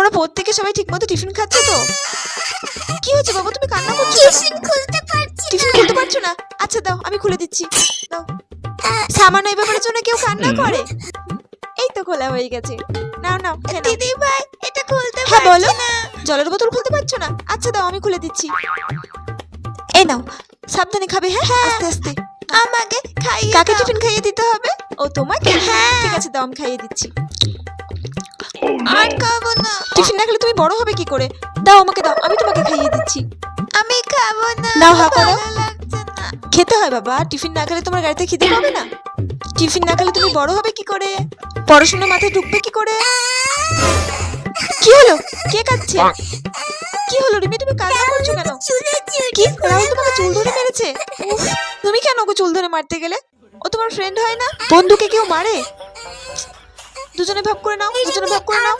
তোমরা প্রত্যেকে সবাই ঠিকমতো টিফিন খাচ্ছ তো? কি হয়েছে বাবা তুমি কান্না করছ টিফিন খুলতে পারছি টিফিন খুলতে পারছ না? আচ্ছা দাও আমি খুলে দিচ্ছি। দাও। সামান্য এই ব্যাপারের জন্য কেউ কান্না করে? এই তো খোলা হয়ে গেছে। নাও নাও দিদি ভাই এটা খুলতে হ্যাঁ বলো। না। জলের বোতল খুলতে পারছ না? আচ্ছা দাও আমি খুলে দিচ্ছি। এই নাও সাবধানে খাবে হ্যাঁ? আস্তে আস্তে। আমাকে খাইয়ে কাকে টিফিন খাইয়ে দিতে হবে? ও তোমাকে? হ্যাঁ। ঠিক আছে দাও আমি খাইয়ে দিচ্ছি। আর খাব না। টিফিন না খেলে তুমি বড় হবে কি করে? দাও আমাকে দাও আমি তোমাকে খাইয়ে দিচ্ছি। আমি খাব না নাও, হা করো। খেতে হয় বাবা টিফিন না খেলে তোমার গাড়িতে খিদে পাবে না। টিফিন না খেলে তুমি বড় হবে কি করে? পড়াশোনা মাথায় ঢুকবে কি করে? কি হলো? কে কাঁদছে? কি হলো রিমি তুমি কান্না করছ কেন? চুলে কি? রাহুল তোমাকে চুল ধরে মেরেছে? তুমি কেন ওকে চুল ধরে মারতে গেলে? ও তোমার ফ্রেন্ড হয় না? বন্ধুকে কেউ মারে? দুজনে ভাব করে নাও দুজনে ভাব করে নাও।